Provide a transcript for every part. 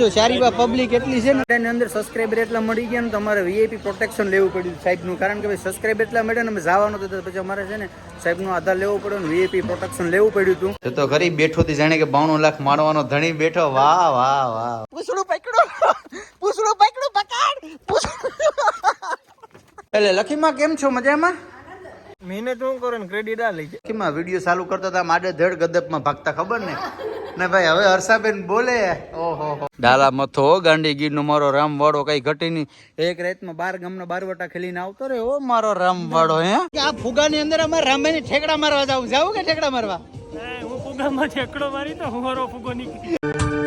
જો સારી બા પબ્લિક એટલી છે ને. એની અંદર સબસ્ક્રાઇબર એટલા મળી ગયા ને તમારે વીઆઈપી પ્રોટેક્શન લેવું પડ્યું સાહેબનું. કારણ કે ભાઈ સબસ્ક્રાઇબર એટલા મળ્યા ને અમે જવાનું હતું તો પછી અમારે છે ને સાહેબનો આધાર લેવો પડ્યો ને વીઆઈપી પ્રોટેક્શન લેવું પડ્યું હતું. તો ઘરે બેઠો થી જાણે કે બાણું લાખ માણવાનો ધણી બેઠો. વાહ વાહ વાહ. પૂછડું પકડો. પૂછડું પકડો પકડ. એટલે લખીમાં કેમ છો મજામાં? મહેનત હું કરો ને ક્રેડિટ આ લઈ જાય. લખીમાં વીડિયો ચાલુ કરતા હતા માડે ધડ ગદપમાં ભાગતા ખબર ને? ને ભાઈ હવે હર્ષાબેન બોલે. ઓહો ડાલા મથો ગાંડી ગીર નો મારો રામવાડો કઈ ઘટી નહીં. એક રાતમાં બાર ગામનો બારવટા ખેલીને આવતો રે ઓ મારો રામવાડો હે? આ ફુગાની અંદર અમારે રામાયણ ઠેકડા મારવા જાવ જાવ કે ઠેકડા મારવા? હું ફુગામાં ઠેકડો મારી તો હું મારો ફુગો નીકળી.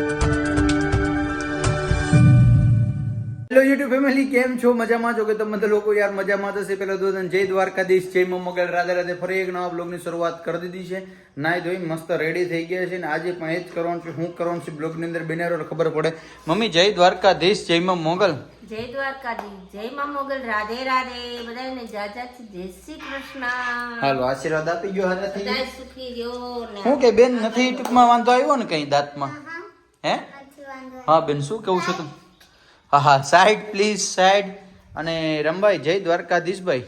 હેલો યુટ્યુબ ફેમિલી કેમ છો? મજામાં છો કે તમે બધા લોકો યાર મજામાં થશે પેલા તો જય દ્વારકાધીશ જય મમગલ રાધે રાધે ફરી એક નવા બ્લોગની શરૂઆત કરી દીધી છે. નાઈ ધોઈ મસ્ત રેડી થઈ ગયા છે ને આજે પણ એ જ કરવાનું છે હું કરવાનું છે બ્લોગની અંદર બેનેરો ખબર પડે. મમ્મી જય દ્વારકાધીશ જય મોગલ. જય દ્વારકાધીશ જય મા મોગલ રાધે રાધે. બધાને જાજા જય શ્રી કૃષ્ણ. હાલો આશીર્વાદ આપી ગયો બધા સુખી રહ્યો હું કે બેન નથી ટૂંકમાં વાંધો આવ્યો ને કઈ દાંતમાં? હે હા. બેન શું કેવું છે તું હા હા સાઈડ પ્લીઝ સાઈડ અને રમભાઈ, જય દ્વારકાધીશભાઈ.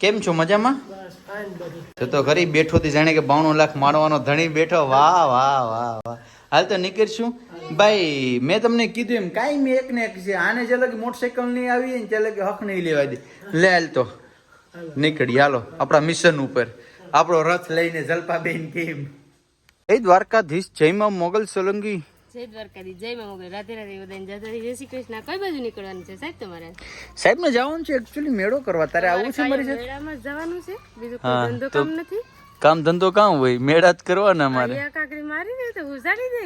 કેમ છો, મજામાં? તો તો ઘરે બેઠો થી જાણે કે બાણું લાખ માણવાનો ધણી બેઠો. વાહ વાહ વાહ વાહ. હાલ તો નીકળશું. ભાઈ, મેં તમને કીધું એમ, કાંઈ મેં એક ને એક છે. આને જે લગી મોટરસાયકલ નહીં આવી ને ત્યાં લગી હક નહીં લેવા દે. લે, હાલ તો. નીકળી, હાલો. આપણા મિશન ઉપર. આપણો રથ લઈને જલપાબેન કેમ? એ દ્વારકાધીશ જયમાં મોગલ સોલંકી જય દ્વારકાધી જય મા મોગલ રાધે રાધે બધાને જતા જય શ્રી કૃષ્ણ. કઈ બાજુ નીકળવાનું છે સાહેબ તમારે? સાહેબ ને જવાનું છે એકચ્યુઅલી મેળો કરવા. તારે આવું છે મારી સાથે? મેળામાં જવાનું છે? બીજું કોઈ ધંધો કામ નથી? કામ ધંધો કામ હોય મેળા જ કરવાના મારે. કાકડી મારી દે તો ઉઝાડી દે.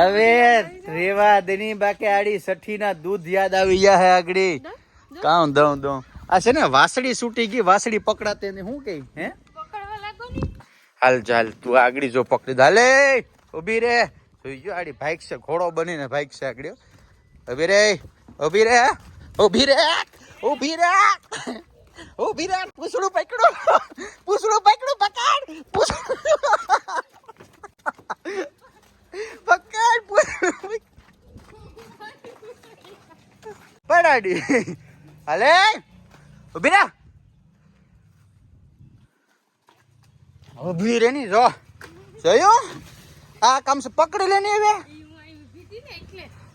હવે રેવા દેની બાકે આડી સઠી ના દૂધ યાદ આવી ગયા હે આગળી. કામ દઉં દઉં. આ છે ને વાસડી છૂટી ગઈ વાસડી પકડાતે ને શું કઈ હે? પકડવા લાગો ને. હાલ ચાલ તું આગડી જો પકડી દાલે ઊભી રે. જોઈ જો આડી ભાઈક છે ઘોડો બનીને ભાઈક છે આગળ અભી રે અભી રે, ઊભી રે ઊભી રે. ઊભી રે, પૂછડું પકડો, પૂછડું પકડું, પકડ પકડ પડાડી હાલે, ઊભી રે. ઊભી રે ની જો. જોયું? આ કામ છે પકડી લે ને હવે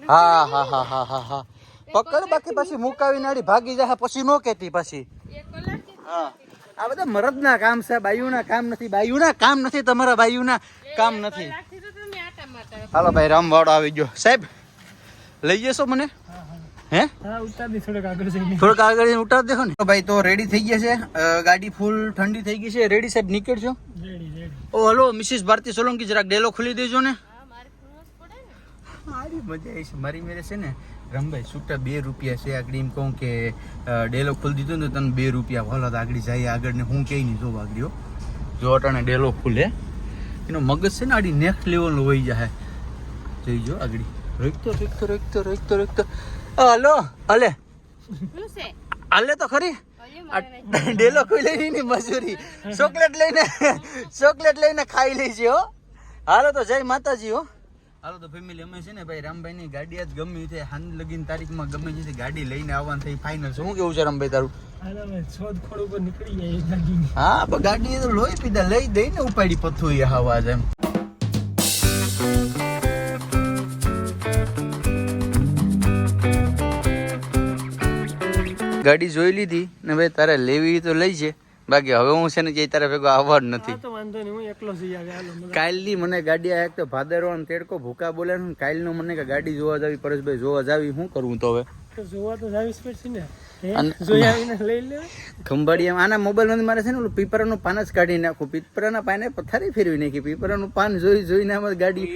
હા હા હા હા હા હા. પકડ બાકી પછી મુકાવી નાડી ભાગી જાય પછી નો કેતી પછી. હા. આ બધા મરદના કામ છે બાયુના કામ નથી. બાયુના કામ નથી તમારા બાયુના કામ નથી. હાલો ભાઈ રામવાડો આવી ગયો. સાહેબ લઈ જશો મને? હે? હા થોડોક આગળ જઈને. ઉતાર દેખો ને. ભાઈ તો રેડી થઈ ગયા છે. ગાડી ફૂલ ઠંડી થઈ ગઈ છે. રેડી સાહેબ નીકળજો. રેડી રેડી ઓ હલો મિસિસ ભારતી સોલંકી જરાક ડેલો ખોલી દેજો ને. મારી મજા આવી છે. મારી મેરે છે ને રમભાઈ છૂટા બે રૂપિયા છે. આગળ એમ કહું કે ડેલો ખોલી દીધો ને તને બે રૂપિયા ભલો તો આગળ જાય આગળ ને હું કઈ નહીં જો આગળ જો અટાણે ડેલો ખુલે. એનો મગજ છે ને આડી નેક્સ્ટ લેવલ હોઈ જાય જોઈ જો આગળ. રોકતો રોકતો રોકતો રોકતો રોકતો. હલો અલે. શું હાલે તો ખરી. ડેલો કોઈ લઈ ની મજૂરી. ચોકલેટ લઈને ચોકલેટ લઈને ખાઈ લેજે હો. હાલો તો જય માતાજી હો. હાલો તો ફેમિલી અમે છે ને ભાઈ રામભાઈ ની ગાડી જ ગમી છે. હાન લગીન તારીખમાં ગમે છે ગાડી લઈને આવવાનું થઈ ફાઇનલ શું કેવું છે રામભાઈ તારું? હા ગાડી તો લોહી પીધા લઈ દઈને ઉપાડી પથ્થું એ હવા એમ ગાડી જોઈ લીધી ને ભાઈ તારે લેવી તો લઈ છે. બાકી હવે હું છે ને જે તારે ભેગો આવવાનું નથી. હા તો વાંધો નહીં હું એકલો જઈ આવે હાલો મગર. કાલની મને ગાડી આ એક તો ભાદરવા ને તેડકો ભૂકા બોલે ને કાલનો મને કે ગાડી જોવા જાવી પરેશભાઈ જોવા જાવી શું કરવું તો હવે? જોવા તો જાવી પડશે ને. ખંભાળિયા આના મોબાઈલ મારે છે ને ઓલું પીપરાનું પાન જ કાઢી નાખું. પીપરાના પાને પથારી ફેરવી નાખી. પીપરાનું પાન જોઈ જોઈને આમાં ગાડી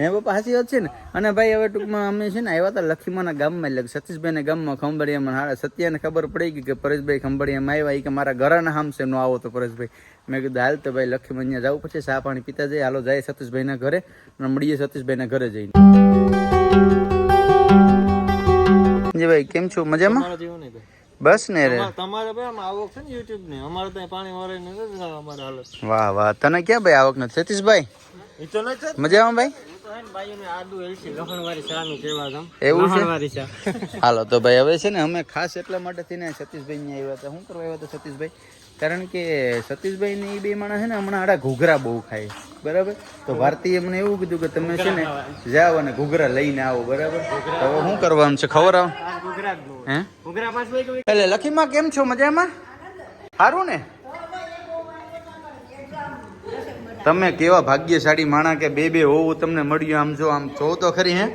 હે બાપા સાચી વાત છે ને? અને ભાઈ હવે ટૂંકમાં અમે છે ને આવ્યા હતા લખીમાના ગામમાં એટલે સતીશભાઈના ગામમાં ખંભાળિયામાં. હારા સત્યાને ખબર પડી ગઈ કે પરેશભાઈ ખંભાળિયામાં આવ્યા. એ કે મારા ઘરના હામ છે નો આવો તો પરેશભાઈ. મેં કીધું હાલ તો ભાઈ લખીમાં અહીંયા જવું પછી ચા પાણી પીતા જાય હાલો જાય સતીશભાઈના ઘરે અને મળીએ સતીશભાઈના ઘરે જઈને. જી ભાઈ કેમ છો? મજામાં? બસ ને રે. તમારે- ભાઈ આમ આવક છે ને યુટ્યુબની? અમારે ત્યાં પાણી વરે નથી અમારે હાલત. વાહ વાહ. તને ક્યાં ભાઈ આવક નથી? સતીશભાઈ? મજામાં ભાઈ? એવું છે? હાલો તો ભાઈ હવે છે ને અમે ખાસ એટલા માટે થઈને સતીશભાઈ ને આવ્યા હતા. શું કરવા આવ્યા હતા સતીશભાઈ? કારણ કે સતીશભાઈ ને એ બે માણસ છે ને હમણાં આડા ઘૂઘરા બહુ ખાય. બરાબર? તો ભારતીએ મને એવું કીધું કે તમે છે ને જાઓ અને ઘૂઘરા લઈને આવો બરાબર? હવે શું કરવાનું છે? ખબર આવ? હે? એટલે લખીમાં કેમ છો? મજામાં? સારું ને? તમે કેવા ભાગ્યશાળી માણા કે બે બે હોવું તમને મળ્યું આમ જો આમ જો તો ખરી હે?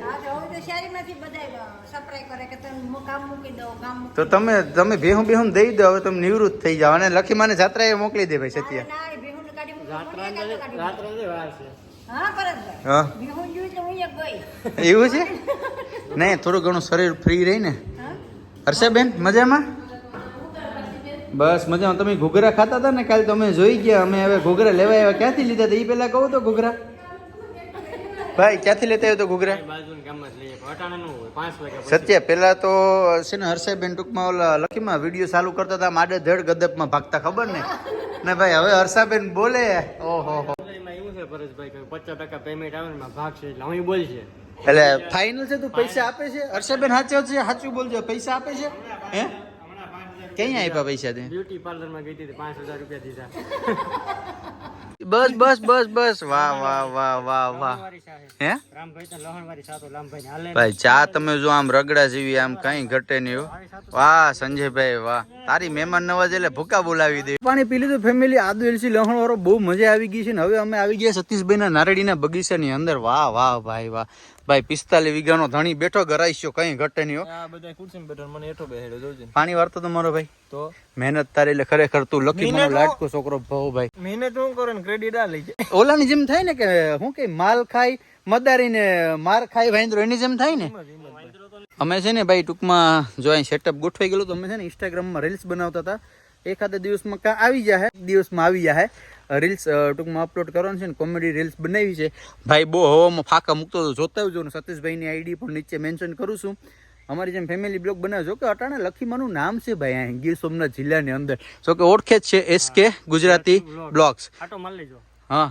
તો તમે તમે ભેહું બેહું દઈ દો હવે તમે નિવૃત્ત થઈ જાવ અને લખી માને જાત્રાએ મોકલી દે ભાઈ સત્ય. હા એવું છે? નહીં થોડું ઘણું શરીર ફ્રી રહી ને હર્ષાબેન મજામાં? બસ મજામાં. તમે ઘૂઘરા ખાતા હતા ને કાલે તમે જોઈ ગયા. અમે હવે ઘૂઘરા લેવા આવ્યા. ક્યાંથી લીધા હતા? એ પહેલા કહું તો ઘૂઘરા. ભાઈ ક્યાંથી લેતા આવ્યો તો ઘૂઘરા? સત્ય પેલા તો છે ને હર્ષાબેન ટૂંકમાં ઓલા લખીમાં વીડિયો ચાલુ કરતા હતા. માડે ધડ ગદપમાં ભાગતા ખબર ને? ને ભાઈ હવે હર્ષાબેન બોલે. ઓહો હો. એટલે ફાઇનલ છે તું? પૈસા આપે છે? હર્ષાબેન સાચો છે? સાચું બોલજો. પૈસા આપે છે? હે? ક્યાં આપ્યા પૈસા તે? બ્યુટી પાર્લરમાં ગઈ હતી પાંચ હજાર રૂપિયા દીધા. બસ બસ બસ બસ. વાહ વાહ વાહ વાહ વાહ. હે? રામભાઈ તો લહણ સાતો લામભાઈ ને હાલે ભાઈ ચા તમે જો આમ રગડા જેવી આમ કઈ ઘટે નહીં હો. વાહ સંજયભાઈ વાહ. તારી મહેમાન નવાજ એટલે ભૂકા બોલાવી દે. પાણી પી લીધું ફેમિલી આદુ એલસી લહણ વાળો બહુ મજા આવી ગઈ છે ને. હવે અમે આવી ગયા સતીશભાઈ ના નારડીના બગીચાની અંદર. વાહ વાહ ભાઈ વાહ. ભાઈ પિસ્તાલીસ વીઘાનો ધણી બેઠો ગરાઈશો કઈ ઘટે નહીં પાણી વાળતો તો મારો ભાઈ. તો? મહેનત તારી એટલે ખરેખર તું લખી મને લાટકો છોકરો ભાવ ભાઈ. મહેનત હું કરો ને ક્રેડિટ આ લઈ જાય. ઓલાની જેમ થાય ને કે હું કે માલ ખાય મદારીને માર ખાય વાંદરો એની જેમ થાય ને? અમે છે ને ભાઈ ટૂંકમાં જો અહીં સેટઅપ ગોઠવાઈ ગયેલું તો અમે છે ને ઇન્સ્ટાગ્રામમાં રીલ્સ બનાવતા હતા. એખાદે દિવસમાં કા આવી જાય દિવસમાં આવી જાય રીલ્સ ટૂંકમાં અપલોડ કરવાનું છે ને કોમેડી રીલ્સ બનાવી છે. ભાઈ બહુ હવામાં ફાકા મૂકતો હતો જોતા આવજો ને સતીશભાઈની આઈડી પણ નીચે મેન્શન કરું છું. અમારી જેમ ફેમિલી બ્લોગ બનાવજો કે અટાણે લખીમાનું નામ છે ભાઈ અહીં ગીર સોમનાથ જિલ્લાની અંદર. જો કે ઓળખે જ છે એસ કે ગુજરાતી બ્લોગ્સ હા.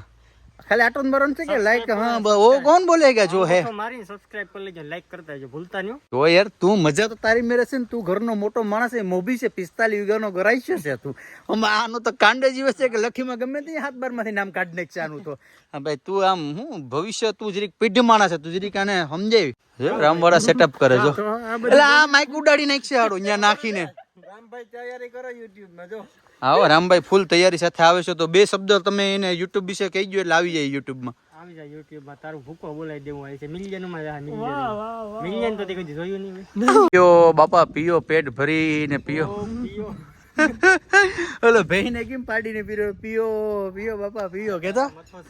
ખાલી આટલું મરણ છે કે લાઈક હા ઓ કોણ બોલેગા જો હે મારી સબસ્ક્રાઇબ કરી લેજો લાઈક કરતા જો ભૂલતા નહીં તો યાર તું મજા તો તારી મેરે છે ને તું ઘરનો મોટો માણસ છે મોભી છે પિસ્તાલીસ વીઘાનો ગરાઈશ્ય છે તું. આમાં આનો તો કાંડે જીવે છે કે લખીમાં ગમે તે હાથ બાર નામ કાઢ કાઢી નાખશે આનું તો. હા ભાઈ તું આમ હું ભવિષ્ય તું જરીક પીઢ માણસ છે તું જરીક આને સમજાવી. રામવાળા સેટઅપ કરે જો. એટલે આ માઇક ઉડાડી નાખશે હાડો અહીંયા નાખીને. રામભાઈ તૈયારી કરો યુટ્યુબમાં જો. આવો રામભાઈ ફૂલ તૈયારી સાથે આવે છે તો બે શબ્દ તમે એને યુટ્યુબ વિશે કહી દો એટલે આવી જાય યુટ્યુબમાં આવી જાય યુટ્યુબમાં તારું ભૂકો બોલાવી દેવું હોય છે. મિલિયનમાં મિલિયન મિલિયન તો તે કદી જોયું નહીં પીઓ બાપા પીઓ પેટ ભરીને પીઓ. પીઓ. ઓલો ભાઈને કેમ પાડીને પીરો? પીઓ પીઓ બાપા પીઓ કેતા? મથો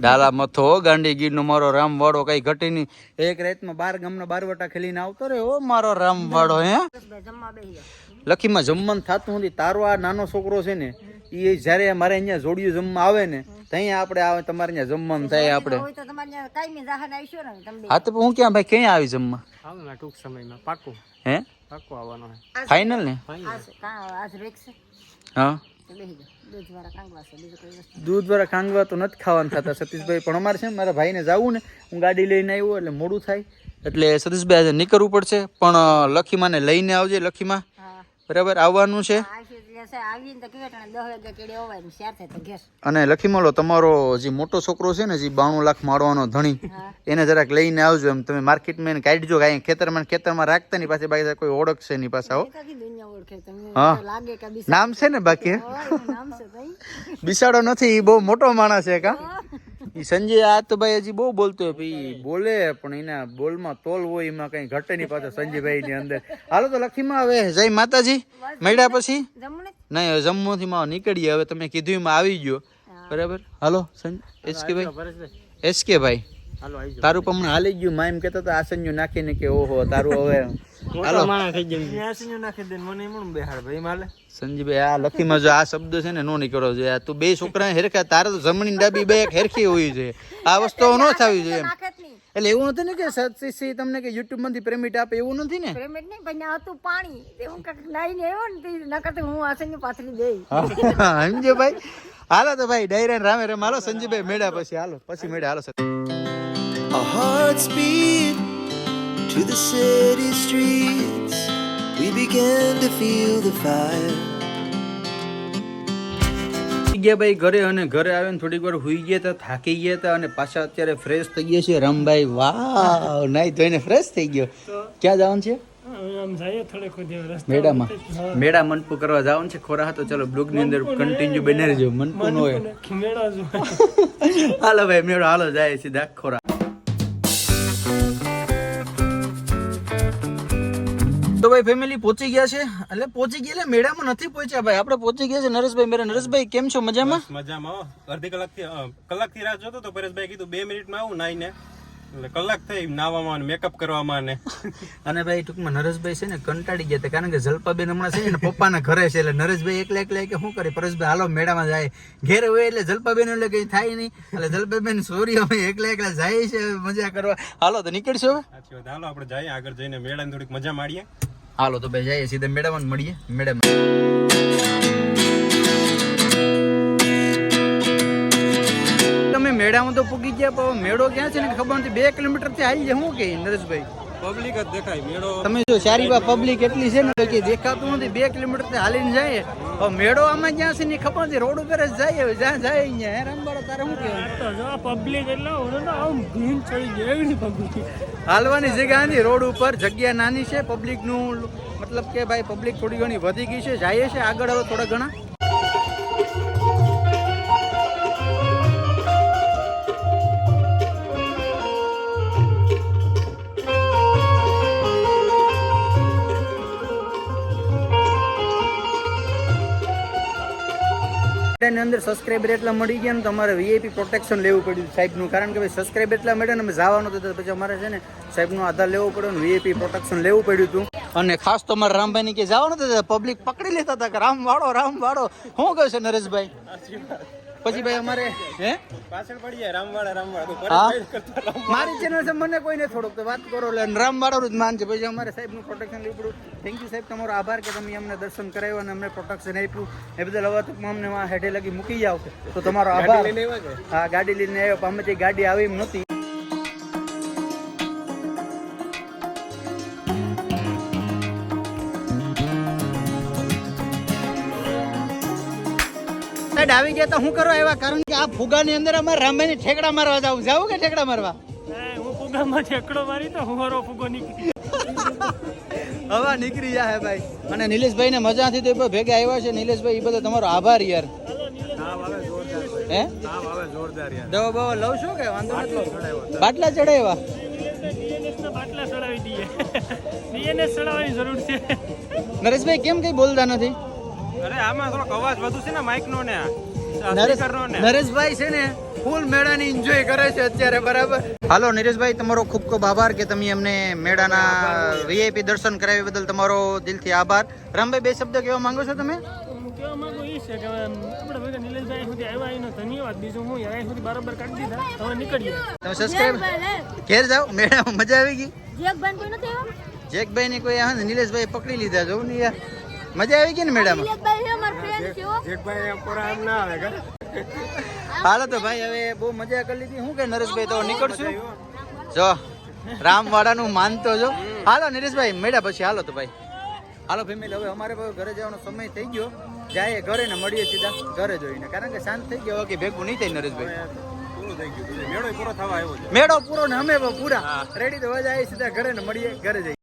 ડાલા મથો ગાંડી ગીર નો મારો રામ વાળો કઈ ઘટી નહીં. એક રાતમાં બાર ગામનો બારવટા ખેલીને આવતો રે ઓ મારો રામ વાળો હે લખીમાં જમવાનું થતું નથી. તારો આ નાનો છોકરો છે ને એ જ્યારે મારે અહીંયા જોડિયું જમવા આવે ને ત્યાં આપણે આવે તમારે અહીંયા જમવાનું થાય આપણે. હા તો હું ક્યાં ભાઈ ક્યાં આવી જમવા? ટૂંક સમયમાં. પાકું હે? પાકું આવવાનો ફાઇનલ ને? હા. દૂધ વાળા કાંગવા તો નથી ખાવાનું થતા સતીશભાઈ પણ અમારે છે ને મારા ભાઈને જવું ને હું ગાડી લઈને આવ્યો એટલે મોડું થાય. એટલે સતીશભાઈ આજે નીકળવું પડશે પણ લખીમાને લઈને આવજે લખીમાં. બરાબર? આવવાનું છે? અને લખીમાલો તમારો જે મોટો છોકરો છે ને જે બાણું લાખ મારવાનો ધણી એને જરાક લઈને આવજો એમ. તમે માર્કેટમાં એને કાઢજો કાંઈ ખેતરમાં ખેતરમાં રાખતા ની પાસે બાકી કોઈ ઓળખશે નહીં પાસે આવો હા. નામ છે ને બાકી? બિસાડો નથી એ બહુ મોટો માણસ છે કા? ઈ સંજય આ તો ભાઈ હજી બહુ બોલતો હોય. ભાઈ બોલે પણ એના બોલમાં તોલ હોય એમાં કઈ ઘટે નહીં પાછો સંજયભાઈ ની અંદર. હાલો તો લખીમાં હવે. જય માતાજી. મળ્યા પછી? નહીં હવે જમવાથી માં નીકળીએ. હવે તમે કીધું એમાં આવી ગયો. બરાબર? હાલો એસકે ભાઈ. એસકે ભાઈ. તારું પણ હાલી ગયું. માં એમ કહેતા હતા આસન્યું નાખીને કે ઓહો તારું હવે હાલો. માણસ થઈ જાય ન્યાસીનું નાખી દે મને એમ બેહાડ ભાઈ માલે. સંજીભાઈ આ લખીમાં જો આ શબ્દ છે ને નો નીકળવો જોઈએ આ તું બે છોકરા હેરખા તારે તો જમણી ડાબી બે હેરખી હોવી જોઈએ આ વસ્તુ ન થવી જોઈએ એટલે એવું નથી ને કે સતસિંહ તમને કે યુટ્યુબમાંથી પેમેન્ટ આપે એવું નથી ને? પેમેન્ટ નહીં પણ હું કાંઈક આવ્યો ને નકર તો હું આસનની પાથરી દઈ. હા, સમજ્યો ભાઈ? હાલો તો ભાઈ ડાયરા રામે રામ. હાલો સંજીભાઈ મેળા પછી. હાલો પછી મેળા હાલો A hearts beat to the city streets. We began to feel the fire. ગયા ભાઈ ઘરે અને ઘરે આવીને થોડીક વાર હુઈ ગયા હતા થાકી ગયા હતા અને પાછા અત્યારે ફ્રેશ થઈ ગયા છે રામભાઈ વાવ નાઈ ધોઈને ફ્રેશ થઈ ગયો. ક્યાં જવાનું છે? આમ જઈએ થોડે મેળામાં. મેળા મનપુ કરવા જવાનું છે ખોરા હતો ચલો બ્લોગની અંદર કન્ટિન્યુ બને રહેજો મનપુ નો હોય. હાલો ભાઈ મેળો હાલો જાય સીધા ખોરા. તો ભાઈ ફેમિલી પહોંચી ગયા છે. એટલે પહોંચી ગયા એટલે મેળામાં નથી પહોંચ્યા ભાઈ. આપણે પહોંચી ગયા છે નરેશભાઈ. મેરા નરેશભાઈ કેમ છો? મજામાં? મજામાં. અડધી કલાકથી કલાકથી રાહ જોતો તો પરેશભાઈ કીધું બે મિનિટમાં આવું નાઈને. એટલે કલાક થઈ નાવામાં અને મેકઅપ કરવામાં ને અને ભાઈ ટૂંકમાં નરેશભાઈ છે ને કંટાળી ગયા હતા કારણ કે જલપાબેન હમણાં છે ને પપ્પાના ઘરે છે. એટલે નરેશભાઈ એકલા એકલા કે શું કરે? પરેશભાઈ હાલો મેળામાં જાય. ઘેર હોય એટલે જલપાબેન એટલે કઈ થાય નહીં. એટલે જલપાબેન સોરી અમે એકલા એકલા જાય છે મજા કરવા. હાલો તો નીકળશો હાલો આપણે જઈએ આગળ જઈને મેળાની થોડીક મજા માણીએ. હાલો તો ભાઈ જઈએ સીધા મેળામાં મળીએ. મેડમ તમે મેળામાં તો પૂગી ગયા પણ મેળો ક્યાં છે ને ખબર નથી. બે કિલોમીટરથી આવી જાય શું કે નરેશભાઈ? પબ્લિક જ દેખાય મેળો. તમે જો સારી વાત પબ્લિક એટલી છે ને કે દેખાતું નથી. બે કિલોમીટરથી હાલીને જાય હવે મેળો આમાં જ્યાં છે ને ખબર નથી. રોડ ઉપર જ જાય હવે જ્યાં જાય અહીંયા. રામબાળા તારે શું કહેવાય પબ્લિક એટલે આમ ભીન ચડી જાય એવી પબ્લિક હાલવાની જગ્યા નથી રોડ ઉપર જગ્યા નાની છે પબ્લિકનું મતલબ કે ભાઈ પબ્લિક થોડી ઘણી વધી ગઈ છે જાય છે આગળ હવે થોડા ઘણા. સબસ્ક્રાઈબર એટલા મળી ગયા ને તો અમારે વીઆઈપી પ્રોટેક્શન લેવું પડ્યું સાહેબનું. કારણ કે ભાઈ સબસ્ક્રાઈબ એટલા મળ્યા ને અમે જવાનું હતું પછી અમારે છે ને સાહેબનો આધાર લેવો પડ્યો ને વીઆઈપી પ્રોટેક્શન લેવું પડ્યું હતું. અને ખાસ તો અમારે રામભાઈ કે જવાનું હતું પબ્લિક પકડી લેતા હતા કે રામ વાળો રામ વાળો શું કહે છે નરેશભાઈ? પછી ભાઈ અમારે હે? પાછળ પડી જાય રામવાળા રામવાળા. મારી ચેનલ છે મને કોઈને થોડુંક તો વાત કરો એટલે રામ વાળો જ માન છે. પછી અમારે સાહેબનું પ્રોટેક્શન લેવું પડ્યું થેન્ક યુ સાહેબ તમારો આભાર કે તમે અમને દર્શન કરાવ્યો અને અમને પ્રોટેક્શન આપ્યું. એ બદલ હવે ટૂંકમાં અમને હેઠે લગી મૂકી જાવ તો તમારો આભાર? હા ગાડી લઈને આવ્યો અમે તે ગાડી આવી એમ નહોતી. સાહેબ આવી ગયા તો હું કરો એવા કારણ કે આ ફુગાની અંદર અમારે રામાયણ ઠેકડા મારવા જાવ જાવ કે ઠેકડા મારવા? હું ફુગામાં ઠેકડો મારી તો હું મારો ફુગો નીકળી. હવા નીકળી જાય ભાઈ. અને નિલેશભાઈ ને મજા નથી તો ભેગા આવ્યા છે. નિલેશભાઈ એ બધો તમારો આભાર યાર. હે? દવા બવા લઉં છું કે વાંધો બાટલા ચડાવ્યા બાટલા ચડાવી દઈએ. ડીએનએસ ચડાવવાની જરૂર છે. નરેશભાઈ કેમ કઈ બોલતા નથી? અરે આમાં થોડો અવાજ વધુ છે ને માઇક નો. ને. નરેશભાઈ છે ને ફૂલ મેળાની એન્જોય કરે છે અત્યારે બરાબર? હાલો નરેશભાઈ તમારો ખૂબ ખૂબ આભાર કે તમે અમને મેળાના વીઆઈપી દર્શન કરાવ્યા બદલ તમારો દિલથી આભાર. રામભાઈ બે શબ્દ કહેવા માંગો છો તમે? કહેવા માંગુ એ છે કે આપણે ભેગા નિલેશભાઈ સુધી આવ્યા એનો ધન્યવાદ. બીજું હું અહીંયા સુધી બરાબર કાઢી દીધા. હવે નીકળીએ. તમે સબસ્ક્રાઈબ ઘેર જાઓ મેળામાં મજા આવી ગઈ. જેકભાઈ કોઈ નથી આવ્યા? જેકભાઈ ને કોઈ નિલેશભાઈ પકડી લીધા જોઉં ને યાર. મજા આવી ગઈ ને મેળામાં જેકભાઈ છે મારા ફ્રેન્ડ છે. હો. જેકભાઈ એમ પર આમ ના આવે કે હાલો તો ભાઈ હવે બહુ મજા કરી લીધી. શું કે નરેશભાઈ તો નીકળશું? જો રામવાડાનું માનતો જો. હાલો નરેશભાઈ મેળા પછી હાલો તો ભાઈ. હાલો ફેમિલી હવે અમારે ઘરે જવાનો સમય થઈ ગયો. જાય ઘરે ને મળીએ સીધા ઘરે જોઈને. કારણ કે શાંત થઈ ગયો કે ભેગું નહીં થાય નરેશભાઈ. મેળો પૂરો થવા આવ્યો મેળો પૂરો ને અમે પૂરા. રેડી તો હવે જાય સીધા ઘરે ને મળીએ ઘરે જઈએ.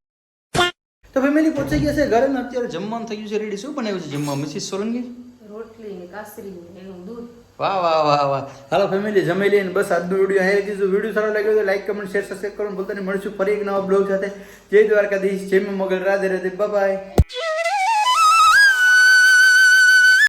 ફેમિલી પહોંચી ગયા છે ઘરે ને અત્યારે જમવાનું થઈ ગયું છે રેડી શું બનાવ્યું છે જમવા? મિસિસ સોલંકી રોટલી ને કાસરી ને દૂધ. વાહ વાહ વાહ વાહ. હાલો ફેમિલી જમી લઈને બસ આજનો વીડિયો અહીં દીધું વીડિયો સારો લાગ્યો તો લાઈક કમેન્ટ શેર સબસ્ક્રાઈબ કરવાનું ભૂલતા નહીં. મળશું ફરી એક નવા બ્લોગ સાથે. જય દ્વારકાધીશ. જય મગલ રાધે રાધે. બાય